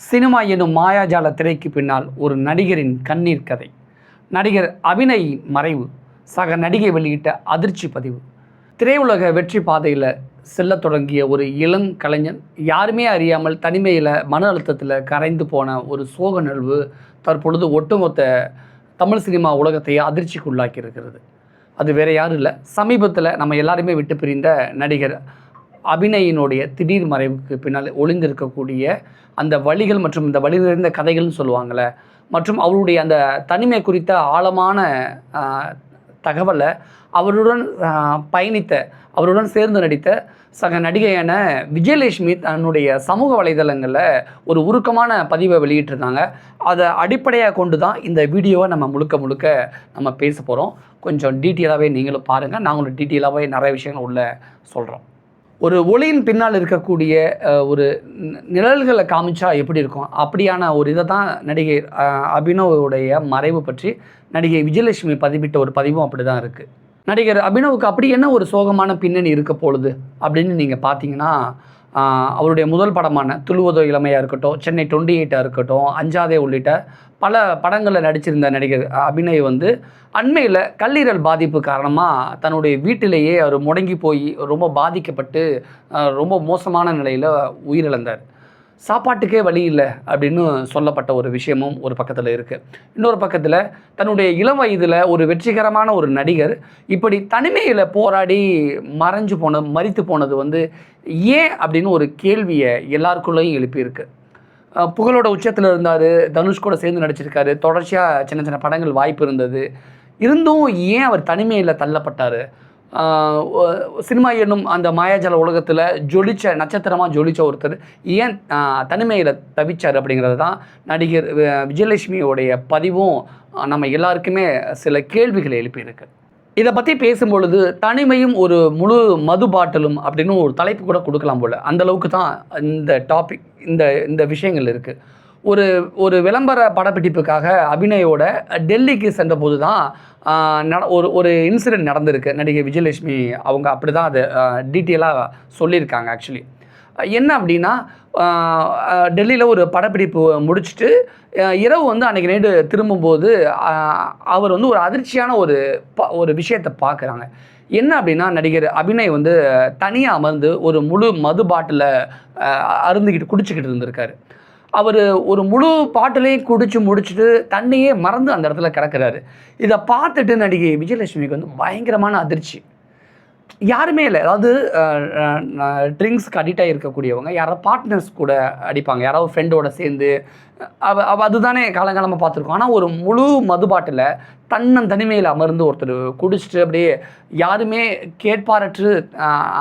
Cinema எனும் மாயாஜால திரைக்கு பின்னால் ஒரு நடிகரின் கண்ணீர் கதை. நடிகர் அபிநய் மறைவு சக நடிகை வெளியிட்ட அதிர்ச்சி பதிவு. திரையுலக வெற்றி பாதையில் செல்ல தொடங்கிய ஒரு இளம் கலைஞன் யாருமே அறியாமல் தனிமையில் மன அழுத்தத்தில் கரைந்து போன ஒரு சோக நிகழ்வு தற்பொழுது ஒட்டுமொத்த தமிழ் சினிமா உலகத்தையே அதிர்ச்சிக்குள்ளாக்கி இருக்கிறது அது வேற யாரும் இல்லை சமீபத்தில் நம்ம எல்லாருமே விட்டு பிரிந்த நடிகர் அபிநயினுடைய திடீர் மறைவுக்கு பின்னால் ஒளிந்திருக்கக்கூடிய அந்த வழிகள் மற்றும் இந்த வழி நிறைந்த கதைகள்னு சொல்லுவாங்கள்ல. மற்றும் அவருடைய அந்த தனிமை குறித்த ஆழமான தகவலை அவருடன் பயணித்த அவருடன் சேர்ந்து நடித்த சக நடிகையான விஜயலட்சுமி தன்னுடைய சமூக வலைதளங்களில் ஒரு உருக்கமான பதிவை வெளியிட்டிருந்தாங்க. அதை அடிப்படையாக கொண்டு தான் இந்த வீடியோவை நம்ம முழுக்க முழுக்க நம்ம பேச போகிறோம் கொஞ்சம் டீட்டெயிலாகவே நீங்களும் பாருங்கள் நாங்களும் டீட்டெயிலாகவே நிறைய விஷயங்கள் உள்ள சொல்கிறோம் ஒரு ஒளியின் பின்னால் இருக்கக்கூடிய ஒரு நிழல்களை காமிச்சா எப்படி இருக்கும்? அப்படியான ஒரு இதை தான் நடிகை அபினவுடைய மறைவு பற்றி நடிகை விஜயலட்சுமி பதிவிட்ட ஒரு பதிவும் அப்படி தான் இருக்குது நடிகர் அபினவுக்கு அப்படி என்ன ஒரு சோகமான பின்னணி இருக்க போகுது அப்படின்னு நீங்கள் பார்த்தீங்கன்னா அவருடைய முதல் படமான துளுவதோ இளமையாக இருக்கட்டும் சென்னை டுவெண்ட்டி எயிட்டாக இருக்கட்டும் அஞ்சாதே உள்ளிட்ட பல படங்களில் நடிச்சிருந்த நடிகர் அபிநய் வந்து அண்மையில் கல்லீரல் பாதிப்பு காரணமாக தன்னுடைய வீட்டிலேயே அவர் முடங்கி போய் ரொம்ப பாதிக்கப்பட்டு ரொம்ப மோசமான நிலையில் உயிரிழந்தார். சாப்பாட்டுக்கே வழி இல்லை அப்படின்னு சொல்லப்பட்ட ஒரு விஷயமும் ஒரு பக்கத்தில் இருக்குது இன்னொரு பக்கத்தில் தன்னுடைய இளம் வயதில் ஒரு வெற்றிகரமான ஒரு நடிகர் இப்படி தனிமையில் போராடி மறைஞ்சு போன மறித்து போனது வந்து ஏன் அப்படின்னு ஒரு கேள்வியை எல்லாருக்குள்ளேயும் எழுப்பியிருக்கு. புகழோட உச்சத்தில் இருந்தார் தனுஷ் கூட சேர்ந்து நடிச்சிருக்காரு தொடர்ச்சியாக சின்ன சின்ன படங்கள் வாய்ப்பு இருந்தது. இருந்தும் ஏன் அவர் தனிமையில் தள்ளப்பட்டார்? சினிமா என்னும் அந்த மாயாஜால உலகத்தில் ஜொலிச்ச நட்சத்திரமாக ஜொலிச்ச ஒருத்தர் ஏன் தனிமையில் தவிச்சார் அப்படிங்கிறது தான் நடிகர் விஜயலட்சுமியோடைய பதிவும் நம்ம எல்லாருக்குமே சில கேள்விகளை எழுப்பியிருக்கு. இதை பற்றி பேசும்பொழுது தனிமையும் ஒரு முழு மது பாட்டிலும் அப்படின்னு ஒரு தலைப்பு கூட கொடுக்கலாம் போல். அந்த அளவுக்கு தான் இந்த டாபிக் இந்த இந்த விஷயங்கள் இருக்குது ஒரு ஒரு விளம்பர படப்பிடிப்புக்காக அபிநயோட டெல்லிக்கு சென்றபோது தான் நட- ஒரு ஒரு இன்சிடென்ட் நடந்திருக்கு. நடிகை விஜயலட்சுமி அவங்க அப்படி தான் அதை டீட்டெயிலாக சொல்லியிருக்காங்க ஆக்சுவலி என்ன அப்படின்னா டெல்லியில் ஒரு படப்பிடிப்பு முடிச்சுட்டு இரவு வந்து அன்றைக்கி நைட்டு திரும்பும்போது அவர் வந்து ஒரு அதிர்ச்சியான ஒரு ப ஒரு விஷயத்தை பார்க்குறாங்க. என்ன அப்படின்னா நடிகர் அபிநய் வந்து தனியாக அமர்ந்து ஒரு முழு மது பாட்டிலை அருந்துக்கிட்டு குடிச்சிக்கிட்டு இருந்திருக்காரு. அவர் ஒரு முழு பாட்டிலையும் குடித்து முடிச்சுட்டு தண்ணியே மறந்து அந்த இடத்துல கிடக்குறாரு. இதை பார்த்துட்டு நடிகை விஜயலட்சுமிக்கு வந்து பயங்கரமான அதிர்ச்சி. யாருமே இல்லை. அதாவது ட்ரிங்க்ஸ்க்கு அடிக்ட் இருக்கக்கூடியவங்க யாராவது பார்ட்னர்ஸ் கூட அடிப்பாங்க. யாராவது ஃப்ரெண்டோட சேர்ந்து அவ அதுதானே காலங்காலமாக பார்த்துருக்கோம். ஆனால் ஒரு முழு மதுபாட்டில் தன்னன் தனிமையில் அமர்ந்து ஒருத்தர் குடிச்சிட்டு அப்படியே யாருமே கேட்பாரற்று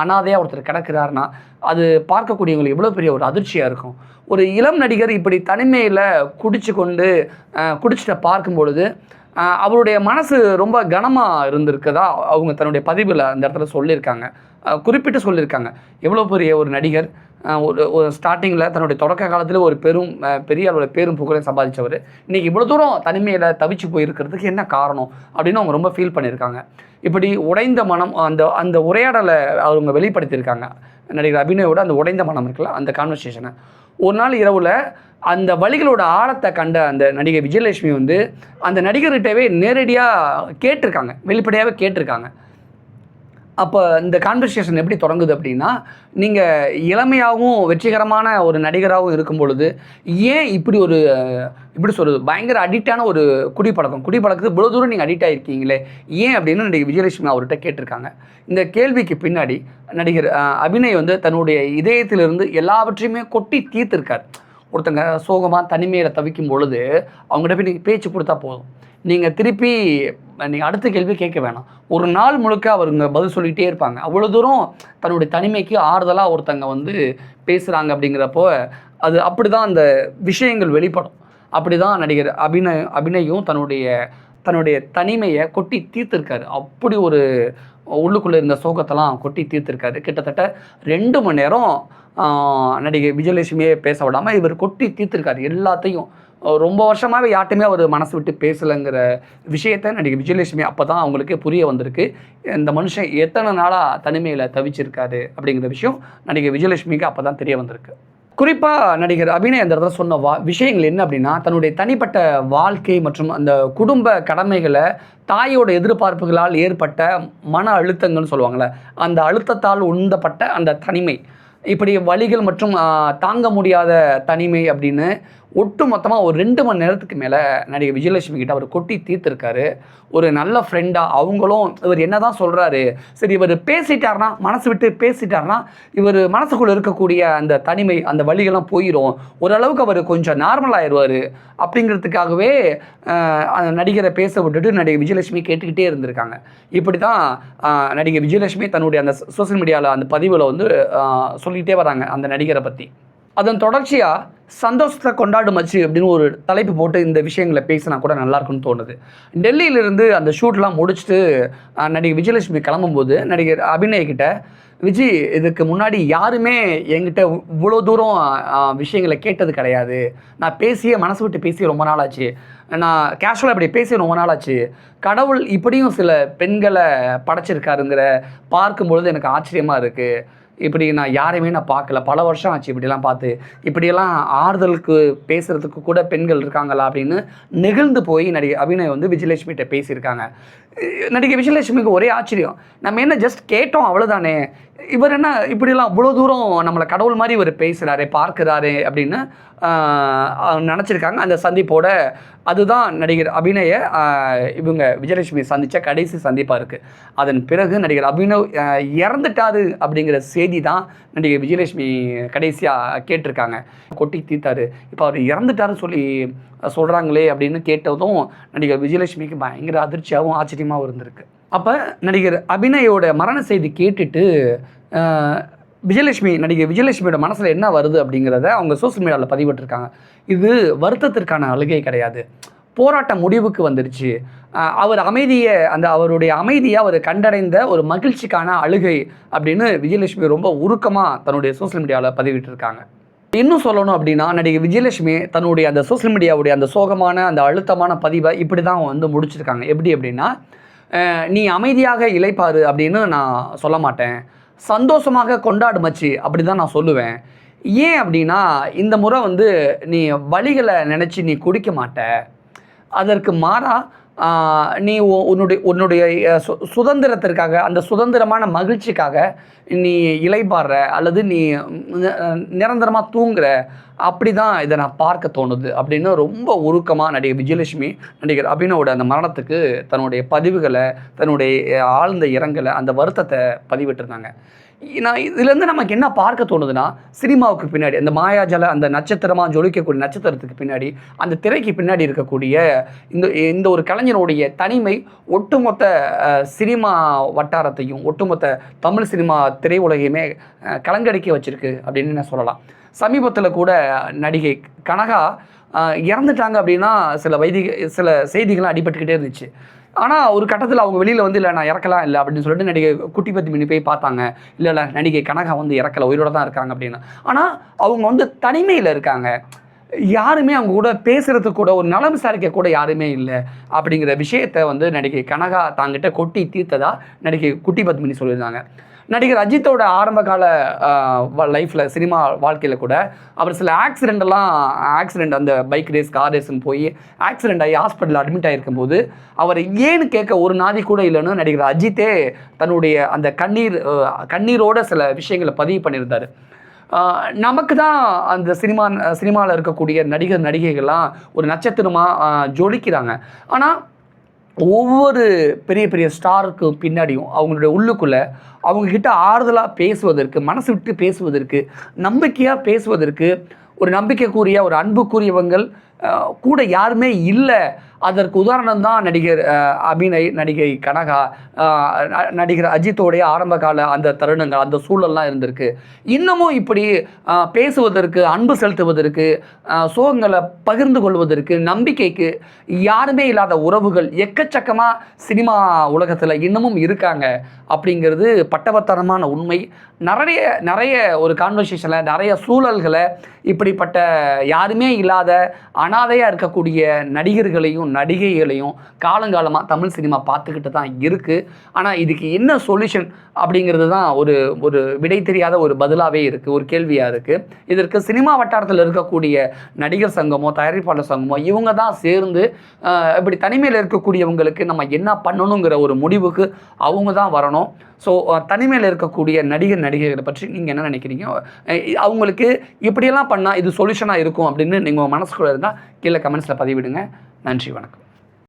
அனாதையாக ஒருத்தர் கிடக்கிறாருன்னா அது பார்க்கக்கூடியவங்களுக்கு எவ்வளோ பெரிய ஒரு அதிர்ச்சியாக இருக்கும். ஒரு இளம் நடிகர் இப்படி தனிமையில் குடிச்சு கொண்டு குடிச்சிட்ட பார்க்கும் பொழுது அவருடைய மனசு ரொம்ப கனமாக இருந்திருக்கதா அவங்க தன்னுடைய பதிவில் அந்த இடத்துல சொல்லியிருக்காங்க. குறிப்பிட்டு சொல்லியிருக்காங்க. எவ்வளோ பெரிய ஒரு நடிகர் ஒரு ஒரு ஸ்டார்டிங்கில் தன்னுடைய தொடக்க காலத்தில் ஒரு பெரும் பெரிய அளவில் பேரும் புகழையும் சம்பாதிச்சவர். இன்றைக்கி இவ்வளோ தூரம் தனிமையில் தவிச்சு போயிருக்கிறதுக்கு என்ன காரணம் அப்படின்னு அவங்க ரொம்ப ஃபீல் பண்ணியிருக்காங்க. இப்படி உடைந்த மனம் அந்த அந்த உரையாடலை அவங்க வெளிப்படுத்தியிருக்காங்க. நடிகர் அபிநயோட அந்த உடைந்த மனம் இருக்குல்ல அந்த கான்வர்சேஷனை ஒரு நாள் இரவில் அந்த வழிகளோட ஆழத்தை கண்ட அந்த நடிகை விஜயலட்சுமி வந்து அந்த நடிகர்கிட்டவே நேரடியாக கேட்டிருக்காங்க வெளிப்படையாகவே கேட்டிருக்காங்க. அப்போ இந்த கான்வர்சேஷன் எப்படி தொடங்குது அப்படின்னா நீங்கள் இளமையாகவும் வெற்றிகரமான ஒரு நடிகராகவும் இருக்கும் பொழுது ஏன் இப்படி ஒரு இப்படி சொல்கிறது பயங்கர அடிக்டான ஒரு குடிப்பழக்கம் குடிப்பழக்கத்துக்கு இவ்வளோ தூரம் நீங்கள் அடிக்ட் ஆகிருக்கீங்களே ஏன் அப்படின்னு நடிகை விஜயலட்சுமி அவர்கிட்ட கேட்டிருக்காங்க. இந்த கேள்விக்கு பின்னாடி நடிகர் அபிநய் வந்து தன்னுடைய இதயத்திலிருந்து எல்லாவற்றையுமே கொட்டி தீர்த்திருக்கார். ஒருத்தங்க சோகமாக தனிமையில் தவிக்கும் பொழுது அவங்ககிட்ட போய் நீங்கள் பேச்சு கொடுத்தா போதும். நீங்கள் திருப்பி நீங்கள் அடுத்த கேள்வி கேட்க வேணாம். ஒரு நாள் முழுக்க அவருங்க பதில் சொல்லிகிட்டே இருப்பாங்க. அவ்வளோ தூரம் தன்னுடைய தனிமைக்கு ஆறுதலாக ஒருத்தங்க வந்து பேசுகிறாங்க அப்படிங்கிறப்போ அது அப்படி தான் அந்த விஷயங்கள் வெளிப்படும். அப்படி தான் நடிகர் அபிநய அபிநயும் தன்னுடைய தன்னுடைய தனிமையை கொட்டி தீர்த்திருக்காரு. அப்படி ஒரு உள்ளுக்குள்ளே இருந்த சோகத்தெல்லாம் கொட்டி தீர்த்திருக்காரு. கிட்டத்தட்ட ரெண்டு மணி நேரம் நடிகை விஜயலட்சுமியே பேச விடாமல் இவர் கொட்டி தீர்த்திருக்காரு எல்லாத்தையும். ரொம்ப வருஷமாகவே யார்ட்டுமே அவர் மனசு விட்டு பேசலைங்கிற விஷயத்தை நடிகை விஜயலட்சுமி அப்போ தான் அவங்களுக்கு புரிய வந்திருக்கு. இந்த மனுஷன் எத்தனை நாளாக தனிமையில் தவிச்சிருக்காரு அப்படிங்கிற விஷயம் நடிகை விஜயலட்சுமிக்கு அப்போ தான் தெரிய வந்திருக்கு. குறிப்பாக நடிகர் அபிநய் அந்த இடத்துல சொன்ன வா விஷயங்கள் என்ன அப்படின்னா தன்னுடைய தனிப்பட்ட வாழ்க்கை மற்றும் அந்த குடும்ப கடமைகளை தாயோட எதிர்பார்ப்புகளால் ஏற்பட்ட மன அழுத்தங்கள்னு சொல்லுவாங்கள்ல அந்த அழுத்தத்தால் உந்தப்பட்ட அந்த தனிமை. இப்படி வழிகள் மற்றும் தாங்க முடியாத தனிமை அப்படின்னு ஒட்டு மொத்தமாக ஒரு ரெண்டு மணி நேரத்துக்கு மேலே நடிகை விஜயலட்சுமி கிட்ட அவர் கொட்டி தீர்த்திருக்காரு. ஒரு நல்ல ஃப்ரெண்டாக அவங்களும் இவர் என்ன தான் சொல்கிறாரு சரி இவர் பேசிட்டார்னா மனசு விட்டு பேசிட்டார்னா இவர் மனசுக்குள்ளே இருக்கக்கூடிய அந்த தனிமை அந்த வழிகள்லாம் போயிடும் ஓரளவுக்கு அவர் கொஞ்சம் நார்மல் ஆயிடுவார் அப்படிங்கிறதுக்காகவே அந்த நடிகரை பேச விட்டுட்டு நடிகை விஜயலட்சுமி கேட்டுக்கிட்டே இருந்திருக்காங்க. இப்படி தான் நடிகை விஜயலட்சுமி தன்னுடைய அந்த சோஷியல் மீடியாவில் அந்த பதிவில் வந்து சொல்லிக்கிட்டே சொல்லிகிட்டே வராங்க அந்த நடிகரை பற்றி அதன் தொடர்ச்சியாக சந்தோஷத்தை கொண்டாடு மச்சு அப்படின்னு ஒரு தலைப்பு போட்டு இந்த விஷயங்களை பேசினா கூட நல்லாயிருக்குன்னு தோணுது. டெல்லியிலிருந்து அந்த ஷூட்லாம் முடிச்சுட்டு நடிகை விஜயலட்சுமி கிளம்பும்போது நடிகர் அபிநய் விஜி விஜய் இதுக்கு முன்னாடி யாருமே என்கிட்ட இவ்வளோ தூரம் விஷயங்களை கேட்டது கிடையாது. நான் பேசியே மனசு விட்டு பேசி ரொம்ப நாள் ஆச்சு நான் கேஷுவலாக இப்படி பேசி ரொம்ப நாள் ஆச்சு கடவுள் இப்படியும் சில பெண்களை படைச்சிருக்காருங்கிற பார்க்கும்பொழுது எனக்கு ஆச்சரியமாக இருக்குது இப்படி நான் யாரையுமே நான் பார்க்கல. பல வருஷம் ஆச்சு இப்படிலாம் பார்த்து. இப்படியெல்லாம் ஆறுதலுக்கு பேசுகிறதுக்கு கூட பெண்கள் இருக்காங்களா அப்படின்னு நெகிழ்ந்து போய் நடிகை அபிநய் வந்து விஜயலட்சுமிகிட்ட பேசியிருக்காங்க. நடிகை விஜயலட்சுமிக்கு ஒரே ஆச்சரியம். நம்ம என்ன ஜஸ்ட் கேட்டோம் அவ்வளோதானே இவர் என்ன இப்படிலாம் அவ்வளோ தூரம் நம்மளை கடவுள் மாதிரி இவர் பேசுகிறாரு பார்க்குறாரு அப்படின்னு நினச்சிருக்காங்க. அந்த சந்திப்போட அதுதான் நடிகர் அபிநய இவங்க விஜயலட்சுமி சந்தித்த கடைசி சந்திப்பாக இருக்குது அதன் பிறகு நடிகர் அபினவ் இறந்துட்டாரு அப்படிங்கிற செய்தி தான் நடிகர் விஜயலட்சுமி கடைசியாக கேட்டிருக்காங்க. கொட்டி தீத்தாரு இப்போ அவர் இறந்துட்டாருன்னு சொல்லி சொல்கிறாங்களே அப்படின்னு கேட்டதும் நடிகர் விஜயலட்சுமிக்கு பயங்கர அதிர்ச்சியாகவும் ஆச்சரியமாகவும் இருந்திருக்கு. அப்போ நடிகர் அபிநயோட மரண செய்தி கேட்டுட்டு விஜயலட்சுமி நடிகை விஜயலட்சுமியோட மனசில் என்ன வருது அப்படிங்கிறத அவங்க சோஷியல் மீடியாவில் பதிவிட்டிருக்காங்க. இது வருத்தத்திற்கான அழுகை கிடையாது. போராட்டம் முடிவுக்கு வந்துருச்சு. அவர் அமைதியை அந்த அவருடைய அமைதியை அவர் கண்டடைந்த ஒரு மகிழ்ச்சிக்கான அழுகை அப்படின்னு விஜயலட்சுமி ரொம்ப உருக்கமாக தன்னுடைய சோஷியல் மீடியாவில் பதிவிட்டிருக்காங்க. இன்னும் சொல்லணும் அப்படின்னா நடிகை விஜயலட்சுமி தன்னுடைய அந்த சோஷியல் மீடியாவுடைய அந்த சோகமான அந்த அழுத்தமான பதிவை இப்படி தான் வந்து முடிச்சிருக்காங்க. எப்படி அப்படின்னா நீ அமைதியாக இழைப்பாரு அப்படின்னு நான் சொல்ல மாட்டேன். சந்தோஷமாக கொண்டாடு மச்சி அப்படி தான் நான் சொல்லுவேன். ஏன் அப்படின்னா இந்த முறை வந்து நீ வழிகளை நினச்சி நீ குடிக்க மாட்ட. அதற்கு மாறாக நீ உன்னுடைய உன்னுடைய சு சுதந்திரத்திற்காக அந்த சுதந்திரமான மகிழ்ச்சிக்காக நீ இலைப்பாடுற அல்லது நீ நிரந்தரமாக தூங்குற அப்படி தான் இதை நான் பார்க்க தோணுது அப்படின்னு ரொம்ப உருக்கமாக நடிகை விஜயலட்சுமி நடிகர் அபினவோட அந்த மரணத்துக்கு தன்னுடைய பதிவுகளை தன்னுடைய ஆழ்ந்த இரங்கலை அந்த வருத்தத்தை பதிவிட்டிருந்தாங்க. நான் இதுலேருந்து நமக்கு என்ன பார்க்க தோணுதுன்னா சினிமாவுக்கு பின்னாடி அந்த மாயாஜல அந்த நட்சத்திரமாக ஜொலிக்கக்கூடிய நட்சத்திரத்துக்கு பின்னாடி அந்த திரைக்கு பின்னாடி இருக்கக்கூடிய இந்த இந்த ஒரு கலைஞனுடைய தனிமை ஒட்டுமொத்த சினிமா வட்டாரத்தையும் ஒட்டுமொத்த தமிழ் சினிமா திரையுலகையுமே கலங்கடிக்க வச்சுருக்கு அப்படின்னு நான் சொல்லலாம். சமீபத்தில் கூட நடிகை கனகா இறந்துட்டாங்க அப்படின்னா சில வைதிக சில செய்திகள்லாம் அடிபட்டுக்கிட்டே இருந்துச்சு. ஆனால் ஒரு கட்டத்தில் அவங்க வெளியில் வந்து இல்லை நான் இறக்கலாம் இல்லை அப்படின்னு சொல்லிட்டு நடிகை குட்டி பத்தி மினி போய் பார்த்தாங்க. இல்லை இல்லை நடிகை கனகா வந்து இறக்கல உயிரோட தான் இருக்காங்க அப்படின்னு. ஆனால் அவங்க வந்து தனிமையில் இருக்காங்க. யாருமே அவங்க கூட பேசுறதுக்கு கூட ஒரு நலம் விசாரிக்க கூட யாருமே இல்லை அப்படிங்கிற விஷயத்தை வந்து நடிகை கனகா தாங்கிட்ட கொட்டி தீர்த்ததா நடிகை குட்டி பத்மினி சொல்லியிருந்தாங்க. நடிகர் அஜித்தோட ஆரம்ப கால லைஃப்பில் சினிமா வாழ்க்கையில் கூட அவர் சில ஆக்சிடெண்டெல்லாம் ஆக்சிடெண்ட் அந்த பைக் ரேஸ் கார் ரேஸ்னு போய் ஆக்சிடெண்ட் ஆகி ஹாஸ்பிட்டலில் அட்மிட் ஆகிருக்கும்போது அவர் ஏன்னு கேட்க ஒரு நாதி கூட இல்லைன்னு நடிகர் அஜித்தே தன்னுடைய அந்த கண்ணீர் கண்ணீரோட சில விஷயங்களை பதிவு பண்ணியிருந்தார். நமக்கு தான் அந்த சினிமா சினிமாவில் இருக்கக்கூடிய நடிகர் நடிகைகள்லாம் ஒரு நட்சத்திரமாக ஜொலிக்கிறாங்க. ஆனால் ஒவ்வொரு பெரிய பெரிய ஸ்டாருக்கு பின்னாடியும் அவங்களுடைய உள்ளுக்குள்ளே அவங்கக்கிட்ட ஆறுதலாக பேசுவதற்கு மனசு விட்டு பேசுவதற்கு நம்பிக்கையாக பேசுவதற்கு ஒரு நம்பிக்கைக்குரிய ஒரு அன்புக்குரியவங்கள் கூட யாருமே இல்லை. அதற்கு உதாரணம் தான் நடிகர் அபிநய் நடிகை கனகா. ந- நடிகர் அஜித்தோடைய ஆரம்ப கால அந்த தருணங்கள் அந்த சூழல்லாம் இருந்திருக்கு. இன்னமும் இப்படி பேசுவதற்கு அன்பு செலுத்துவதற்கு சோகங்களை பகிர்ந்து கொள்வதற்கு நம்பிக்கைக்கு யாருமே இல்லாத உறவுகள் எக்கச்சக்கமாக சினிமா உலகத்தில் இன்னமும் இருக்காங்க அப்படிங்கிறது பட்டவத்தனமான உண்மை. நிறைய நிறைய ஒரு கான்வர்சேஷனில் நிறைய சூழல்களை இப்படிப்பட்ட யாருமே இல்லாத அனாதையாக இருக்கக்கூடிய நடிகர்களையும் நடிகைகளையும் காலங்காலமாக தமிழ் சினிமா பார்த்துக்கிட்டு தான் இருக்குது ஆனால் இதுக்கு என்ன சொல்யூஷன் அப்படிங்கிறது தான் ஒரு ஒரு விடை தெரியாத ஒரு பதிலாகவே இருக்குது ஒரு கேள்வியாக இருக்குது இதற்கு சினிமா வட்டாரத்தில் இருக்கக்கூடிய நடிகர் சங்கமோ தயாரிப்பாளர் சங்கமோ இவங்க தான் சேர்ந்து இப்படி தனிமையில் இருக்கக்கூடியவங்களுக்கு நம்ம என்ன பண்ணணுங்கிற ஒரு முடிவுக்கு அவங்க தான் வரணும். ஸோ தனிமையில் இருக்கக்கூடிய நடிகர் நடிகைகளை பற்றி நீங்கள் என்ன நினைக்கிறீங்க? அவங்களுக்கு இப்படியெல்லாம் பண்ணால் இது சொல்யூஷனாக இருக்கும் அப்படின்னு நீங்கள் மனசுக்குள்ளே இருந்தால் கீழே கமெண்ட்ஸில் பதிவிடுங்க. நன்றி வணக்கம்.